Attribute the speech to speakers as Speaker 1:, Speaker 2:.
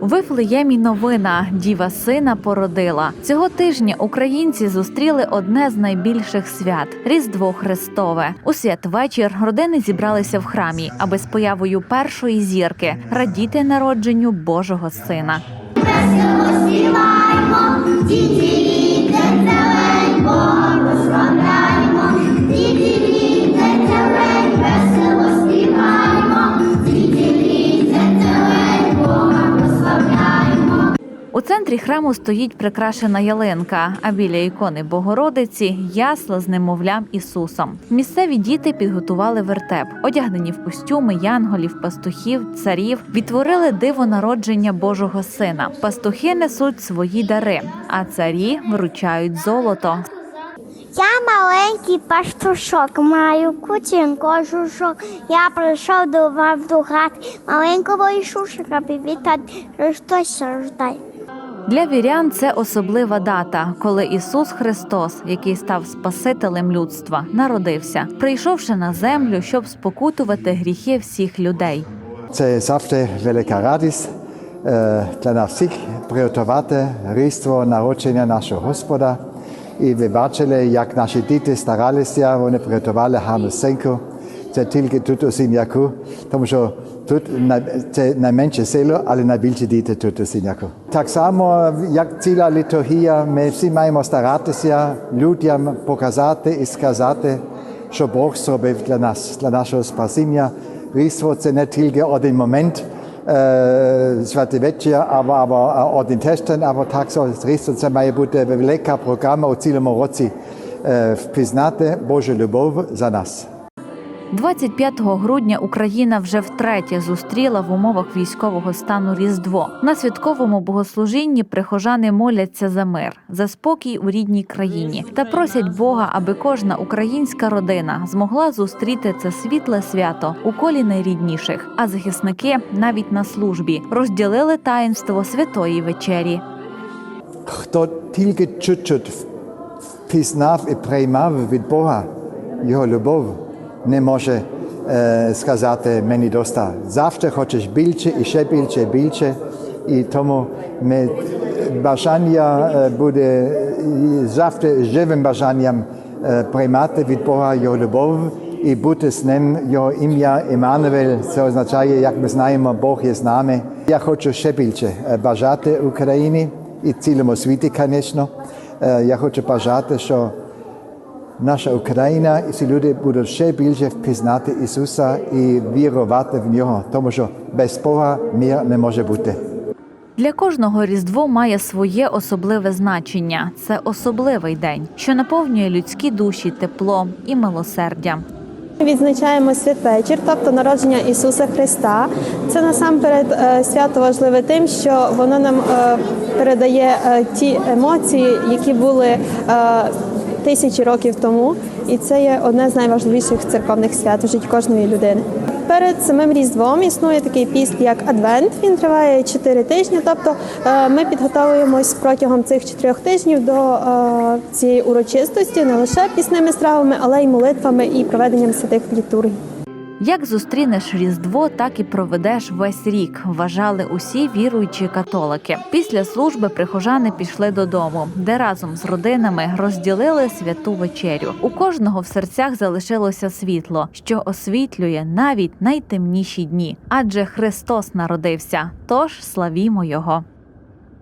Speaker 1: Вифлеємі новина Діва сина породила. Цього тижня українці зустріли одне з найбільших свят Різдво Христове. У святвечір родини зібралися в храмі, аби з появою першої зірки радіти народженню Божого сина.
Speaker 2: Діти
Speaker 1: У центрі храму стоїть прикрашена ялинка, а біля ікони Богородиці ясла з немовлям Ісусом. Місцеві діти підготували вертеп, одягнені в костюми янголів, пастухів, царів, відтворили диво народження Божого сина. Пастухи несуть свої дари, а царі вручають золото.
Speaker 2: Я маленький пастушок, маю кутін кожушок. Я прийшов до вас до хати маленького Ісусика, привітати, Христос рождай.
Speaker 1: Для вірян це особлива дата, коли Ісус Христос, який став Спасителем людства, народився, прийшовши на землю, щоб спокутувати гріхи всіх людей.
Speaker 3: Це завжди велика радість е, для нас всіх приготувати різдво народження нашого Господа. І ви бачили, як наші діти старалися, вони приготували гарну сценку. Це тільки тут у Сіняку, тому що тут це найменше село, але найбільше діти тут у Сіняку. Так само, як ціла літургія, ми всі маємо старатися людям показати і сказати, що Бог зробив для нас, для нашого спасіння. Різдво це не тільки один момент, е, святий вечір, або, або один тиждень, або так so, Різдво це має бути велика програма у цілому році е, впізнати Божу любов за нас.
Speaker 1: 25 грудня Україна вже втретє зустріла в умовах військового стану Різдво. На святковому богослужінні прихожани моляться за мир, за спокій у рідній країні та просять Бога, аби кожна українська родина змогла зустріти це світле свято у колі найрідніших. А захисники навіть на службі розділили таїнство святої вечері.
Speaker 3: Хто тільки чуть-чуть впізнав і приймав від Бога його любов, не може е, сказати мені доста. Завжди хочеш більше і ще більше більше. І тому ми бажання буде завжди живим бажанням приймати від Бога його любов і бути з ним його ім'я Імануель. Це означає, як ми знаємо, Бог є з нами. Я хочу ще більше бажати Україні і цілому світі, звісно. Я хочу бажати, що наша Україна і ці люди будуть ще більше впізнати Ісуса і вірувати в нього, тому що без Бога мир не може бути.
Speaker 1: Для кожного різдво має своє особливе значення. Це особливий день, що наповнює людські душі теплом і милосердям.
Speaker 4: Відзначаємо святвечір, тобто народження Ісуса Христа. Це насамперед е, свято важливе тим, що воно нам е, передає е, ті емоції, які були тисячі років тому, і це є одне з найважливіших церковних свят у житті кожної людини. Перед самим різдвом існує такий піст, як Адвент. Він триває 4 тижні. Тобто е, ми підготовуємось протягом цих 4 тижнів до е, цієї урочистості не лише пісними стравами, але й молитвами і проведенням святих літургій.
Speaker 1: Як зустрінеш Різдво, так і проведеш весь рік, вважали усі віруючі католики. Після служби прихожани пішли додому, де разом з родинами розділили святу вечерю. У кожного в серцях залишилося світло, що освітлює навіть найтемніші дні. Адже Христос народився. Тож славімо Його.